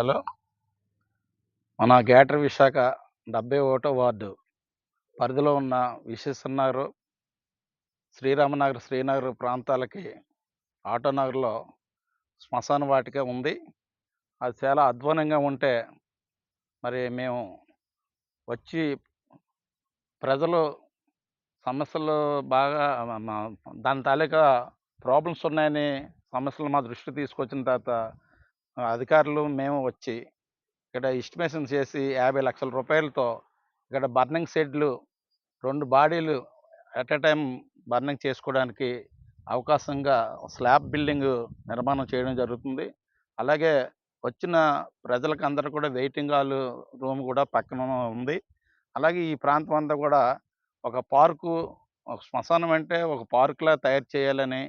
Hello మన గ్యాటర్ విశాఖ డెబ్బై ఒకటో వార్డు పరిధిలో ఉన్న విశ్వేశ్వర శ్రీరామనగర్ శ్రీనగర్ ప్రాంతాలకి ఆటో నగర్లో శ్మశాన వాటిక ఉంది. అది చాలా అధ్వానంగా ఉంటే మరి మేము వచ్చి ప్రజలు సమస్యలు బాగా దాని తాలూకా ప్రాబ్లమ్స్ ఉన్నాయని సమస్యలు మా దృష్టికి తీసుకొచ్చిన తర్వాత అధికారులు మేము వచ్చి ఇక్కడ ఎస్టిమేషన్ చేసి యాభై లక్షల రూపాయలతో ఇక్కడ బర్నింగ్ షెడ్లు రెండు బాడీలు అట్ ఎ టైం బర్నింగ్ చేసుకోవడానికి అవకాశంగా స్లాబ్ బిల్డింగ్ నిర్మాణం చేయడం జరుగుతుంది. అలాగే వచ్చిన ప్రజలకు అందరూ కూడా వెయిటింగ్ హాల్ రూమ్ కూడా పక్కన ఉంది. అలాగే ఈ ప్రాంతం అంతా కూడా ఒక పార్కు ఒక శ్మశానం అంటే ఒక పార్కులా తయారు చేయాలని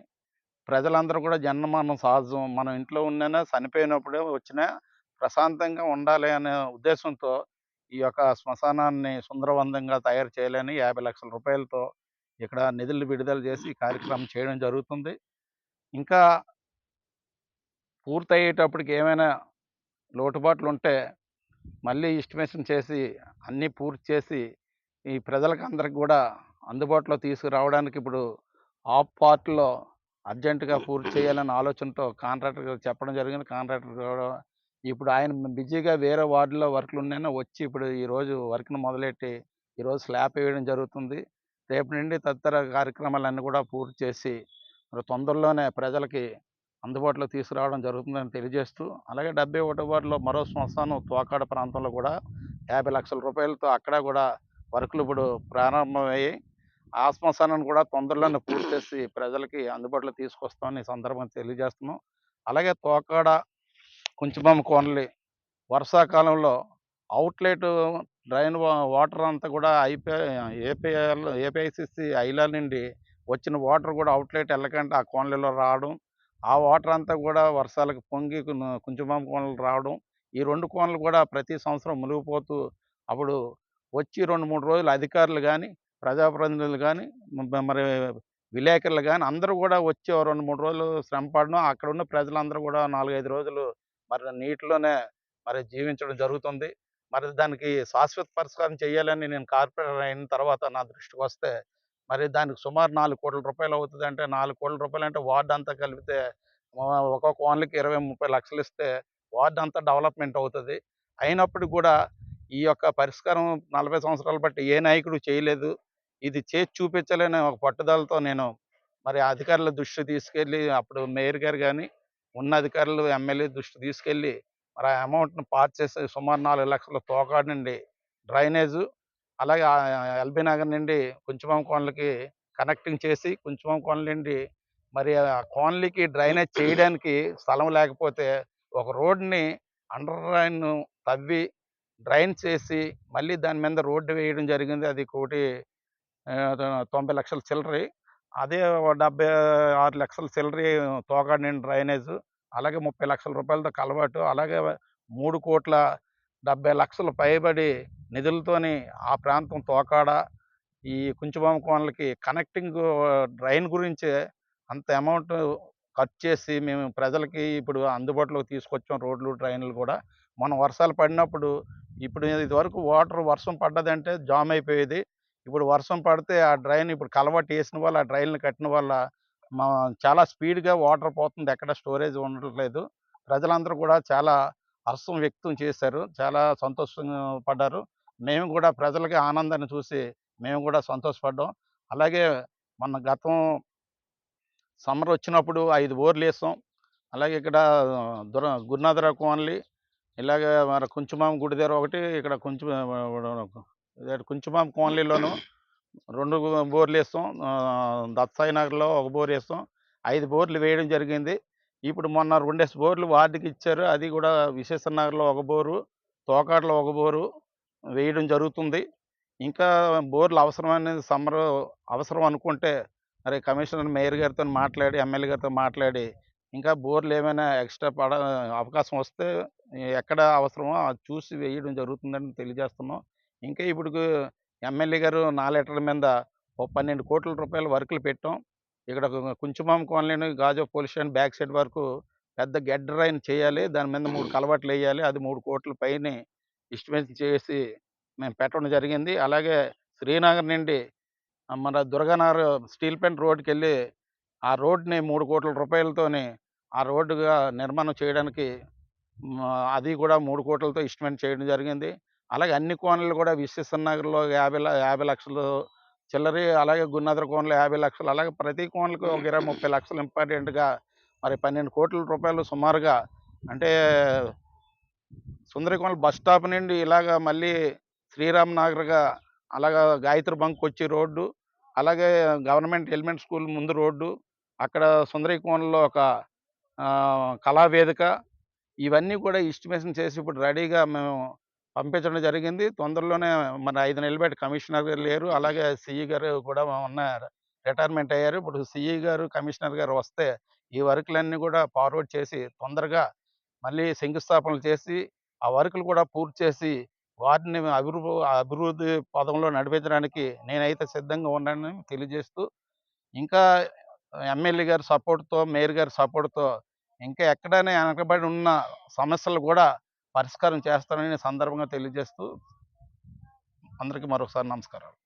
ప్రజలందరూ కూడా జన్మమరణం సహజం మనం ఇంట్లో ఉన్న చనిపోయినప్పుడే వచ్చినా ప్రశాంతంగా ఉండాలి అనే ఉద్దేశంతో ఈ యొక్క శ్మశానాన్ని సుందరవంతంగా తయారు చేయాలని యాభై లక్షల రూపాయలతో ఇక్కడ నిధులు విడుదల చేసి ఈ కార్యక్రమం చేయడం జరుగుతుంది. ఇంకా పూర్తయ్యేటప్పటికి ఏమైనా లోటుబాట్లు ఉంటే మళ్ళీ ఎస్టిమేషన్ చేసి అన్నీ పూర్తి చేసి ఈ ప్రజలకు అందరికి కూడా అందుబాటులో తీసుకురావడానికి ఇప్పుడు ఆఫ్ పార్ట్లో అర్జెంటుగా పూర్తి చేయాలని ఆలోచనతో కాంట్రాక్టర్ చెప్పడం జరిగింది. కాంట్రాక్టర్ కూడా ఇప్పుడు ఆయన బిజీగా వేరే వార్డులో వర్క్లు ఉన్నాయని వచ్చి ఇప్పుడు ఈరోజు వర్క్ను మొదలెట్టి ఈరోజు స్లాబ్ వేయడం జరుగుతుంది. రేపు నుండి తదితర కార్యక్రమాలన్నీ కూడా పూర్తి చేసి మరి తొందరలోనే ప్రజలకి అందుబాటులో తీసుకురావడం జరుగుతుందని తెలియజేస్తూ అలాగే డెబ్బై ఒకటో వార్డులో మరో శ్మశానం తోకాడ ప్రాంతంలో కూడా యాభై లక్షల రూపాయలతో అక్కడ కూడా వర్కులు ఇప్పుడు ప్రారంభమయ్యాయి. ఆ శ్మశానాన్ని కూడా తొందరలోనే పూర్తి చేసి ప్రజలకి అందుబాటులో తీసుకొస్తామని ఈ సందర్భంగా తెలియజేస్తున్నాం. అలాగే తోకాడ కుంచుబొమ్మ కోనలి వర్షాకాలంలో అవుట్లెట్ డ్రైన్ వాటర్ అంతా కూడా అయిపోయి ఏపీఎల్ ఏపీఐసిసి ఐలా నుండి వచ్చిన వాటర్ కూడా అవుట్లెట్ వెళ్ళకంటే ఆ కోనలలో రావడం ఆ వాటర్ అంతా కూడా వర్షాలకు పొంగి కుంచుబొమ్మ కోనలు రావడం ఈ రెండు కోనలు కూడా ప్రతి సంవత్సరం మునిగిపోతూ అప్పుడు వచ్చి రెండు మూడు రోజులు అధికారులు కానీ ప్రజాప్రతినిధులు కానీ మరి విలేకరులు కానీ అందరూ కూడా వచ్చి రెండు మూడు రోజులు శ్రమ పడడం అక్కడ ఉన్న ప్రజలందరూ కూడా నాలుగైదు రోజులు మరి నీటిలోనే మరి జీవించడం జరుగుతుంది. మరి దానికి శాశ్వత పరిష్కారం చేయాలని నేను కార్పొరేటర్ అయిన తర్వాత నా దృష్టికి వస్తే మరి దానికి సుమారు నాలుగు కోట్ల రూపాయలు అవుతుంది అంటే నాలుగు కోట్ల రూపాయలు అంటే వార్డు అంతా కలిపితే ఒక్కొక్క ఓన్లకి ఇరవై ముప్పై లక్షలు ఇస్తే వార్డు అంతా డెవలప్మెంట్ అవుతుంది. అయినప్పటికీ కూడా ఈ యొక్క పరిష్కారం నలభై సంవత్సరాలు బట్టి ఏ నాయకుడు చేయలేదు. ఇది చేసి చూపించాలనే ఒక పట్టుదలతో నేను మరి అధికారుల దృష్టి తీసుకెళ్ళి అప్పుడు మేయర్ గారు కానీ ఉన్న అధికారులు ఎమ్మెల్యే దృష్టి తీసుకెళ్ళి మరి ఆ అమౌంట్ను పాస్ చేసి సుమారు నాలుగు లక్షల తోకాడు నుండి డ్రైనేజు అలాగే ఎల్బీ నగర్ నుండి కుంచుమం కోనలకి కనెక్టింగ్ చేసి కుంచుమం కోనల నుండి మరి ఆ కోనలికి డ్రైనేజ్ చేయడానికి స్థలం లేకపోతే ఒక రోడ్ని అండర్ డ్రైన్ తవ్వి డ్రైన్ చేసి మళ్ళీ దాని మీద రోడ్డు వేయడం జరిగింది. అది ఒకటి తొంభై లక్షల చిల్లరి. అదే డెబ్బై ఆరు లక్షల చిల్లరి తోగాడు నిండి డ్రైనేజ్ అలాగే ముప్పై లక్షల రూపాయలతో కలవాటు అలాగే మూడు కోట్ల డెబ్బై లక్షలు పైబడి నిధులతోని ఆ ప్రాంతం తోకాడ ఈ కుంచుబామ కోనలకి కనెక్టింగ్ డ్రైన్ గురించే అంత అమౌంట్ ఖర్చు చేసి మేము ప్రజలకి ఇప్పుడు అందుబాటులోకి తీసుకొచ్చాం రోడ్లు డ్రైన్లు కూడా. మనం వర్షాలు పడినప్పుడు ఇప్పుడు ఇదివరకు వాటర్ వర్షం పడ్డదంటే జామ్ అయిపోయేది. ఇప్పుడు వర్షం పడితే ఆ డ్రైన్ ఇప్పుడు కలవట్టు వేసిన వల్ల ఆ డ్రైన్లు కట్టిన వల్ల మా చాలా స్పీడ్గా వాటర్ పోతుంది. ఎక్కడ స్టోరేజ్ ఉండట్లేదు. ప్రజలందరూ కూడా చాలా హర్షం వ్యక్తం చేశారు. చాలా సంతోషంగా పడ్డారు. మేము కూడా ప్రజలకి ఆనందాన్ని చూసి మేము కూడా సంతోషపడ్డాం. అలాగే మన గతం సమ్మర్ వచ్చినప్పుడు ఐదు బోర్లు వేస్తాం అలాగే ఇక్కడ దుర గురునాథరావు కోన్లీ ఇలాగే మన కుంచుమామ గుడి దగ్గర ఒకటి ఇక్కడ కొంచెం కుంచుమామ కోన్లీలోను రెండు బోర్లు వేస్తాం ఆ, దత్సాయి నగర్లో ఒక బోర్ వేస్తాం ఐదు బోర్లు వేయడం జరిగింది. ఇప్పుడు మొన్న రెండేసి బోర్లు వార్డుకి ఇచ్చారు. అది కూడా విశేష నగర్లో ఒక బోరు తోకాడలో ఒక బోరు వేయడం జరుగుతుంది. ఇంకా బోర్లు అవసరమనేది సమ్మర్ అవసరం అనుకుంటే మరి కమిషనర్ మేయర్ గారితో మాట్లాడి ఎమ్మెల్యే గారితో మాట్లాడి ఇంకా బోర్లు ఏమైనా ఎక్స్ట్రా పడ అవకాశం వస్తే ఎక్కడ అవసరమో అది చూసి వేయడం జరుగుతుందని తెలియజేస్తున్నాం. ఇంకా ఇప్పుడు ఎమ్మెల్యే గారు నా లెటర్ మీద ఓ పన్నెండు కోట్ల రూపాయల వర్కులు పెట్టాం. ఇక్కడ కుంచుమామ కాలనీ గాజో పోలీస్ స్టేషన్ బ్యాక్ సైడ్ వరకు పెద్ద గెడ్ డ్రైన్ చేయాలి. దాని మీద మూడు కలవట్లు వేయాలి అది మూడు కోట్ల పైనే ఎస్టిమేషన్ చేసి మేము పెట్టడం జరిగింది. అలాగే శ్రీనగర్ నుండి మన దుర్గానగర్ స్టీల్ ప్లాంట్ రోడ్కి వెళ్ళి ఆ రోడ్ని మూడు కోట్ల రూపాయలతోని ఆ రోడ్డుగా నిర్మాణం చేయడానికి అది కూడా మూడు కోట్లతో ఎస్టిమేట్ చేయడం జరిగింది. అలాగే అన్ని కోనలు కూడా విశ్వసనగర్లో యాభై ల- యాభై లక్షలు చిల్లరి అలాగే గున్నదర కోనలో యాభై లక్షలు అలాగే ప్రతి కోనలకు ఒక ఇరవై ముప్పై లక్షలు ఇంపార్టెంట్గా మరి పన్నెండు కోట్ల రూపాయలు సుమారుగా అంటే సుందరకోన బస్ స్టాప్ నుండి ఇలాగ మళ్ళీ శ్రీరామ్ నగర్గా అలాగా గాయత్రి బంక్ వచ్చే రోడ్డు అలాగే గవర్నమెంట్ ఎలిమెంట్ స్కూల్ ముందు రోడ్డు అక్కడ సుందరీకోనలో ఒక కళావేదిక ఇవన్నీ కూడా ఎస్టిమేషన్ చేసి ఇప్పుడు రెడీగా మేము పంపించడం జరిగింది. తొందరలోనే మన ఐదు నెలలు బట్టి కమిషనర్ గారు లేరు. అలాగే సిఈ గారు కూడా ఉన్న రిటైర్మెంట్ అయ్యారు. ఇప్పుడు సిఈ గారు కమిషనర్ గారు వస్తే ఈ వర్కులన్నీ కూడా ఫార్వర్డ్ చేసి తొందరగా మళ్ళీ శంకుస్థాపనలు చేసి ఆ వర్కులు కూడా పూర్తి చేసి వాటిని అభివృద్ధి అభివృద్ధి పదంలో నడిపించడానికి నేనైతే సిద్ధంగా ఉన్నానని తెలియజేస్తూ ఇంకా ఎమ్మెల్యే గారి సపోర్ట్తో మేయర్ గారి సపోర్ట్తో ఇంకా ఎక్కడనే వెనకబడి ఉన్న సమస్యలు కూడా పరిష్కారం చేస్తానని సందర్భంగా తెలియజేస్తూ అందరికీ మరొకసారి నమస్కారాలు.